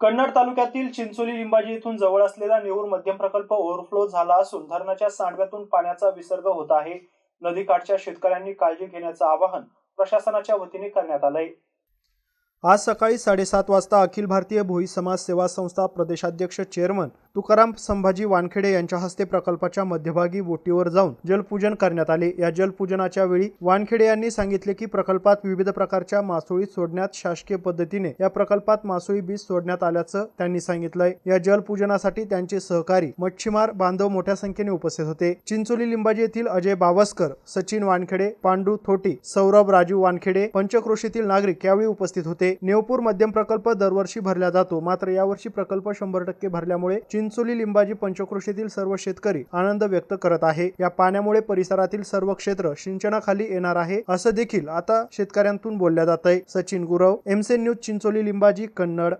कन्नड तालुक्यातील चिंचोली लिंबाजी येथून जवळ असलेला नेऊर मध्यम प्रकल्प ओव्हरफ्लो झाला असून धरणाच्या सांडव्यातून पाण्याचा विसर्ग होत आहे. नदीकाठच्या शेतकऱ्यांनी काळजी घेण्याचं आवाहन प्रशासनाच्या वतीने करण्यात आलंय. आज सकाळी साडेसात वाजता अखिल भारतीय भोई समाज सेवा संस्था प्रदेशाध्यक्ष चेअरमन तुकाराम संभाजी वानखेडे यांच्या हस्ते प्रकल्पाच्या मध्यभागी बोटीवर जाऊन जलपूजन करण्यात आले. या जलपूजनाच्या वेळी वानखेडे यांनी सांगितले की प्रकल्पात विविध प्रकारच्या मासोळी सोडण्यात शासकीय पद्धतीने या प्रकल्पात मासोळी बीज सोडण्यात आल्याचं त्यांनी सांगितलंय. या जलपूजनासाठी त्यांचे सहकारी मच्छीमार बांधव मोठ्या संख्येने उपस्थित होते. चिंचोली लिंबाजी येथील अजय बावस्कर सचिन वानखेडे पांडू थोटी सौरभ राजू वानखेडे पंचक्रोशीतील नागरिक यावेळी उपस्थित होते. नेवपूर मध्यम प्रकल्प दरवर्षी भरला जातो. मात्र यावर्षी प्रकल्प शंभर टक्के भरल्यामुळे चिंचोली लिंबाजी पंचकृषीतील सर्व शेतकरी आनंद व्यक्त करत आहे. या पाण्यामुळे परिसरातील सर्व क्षेत्र सिंचनाखाली येणार आहे असं देखील आता शेतकऱ्यांतून बोलल्या जात आहे सचिन गुरव एमसे न्यूज चिंचोली लिंबाजी कन्नड.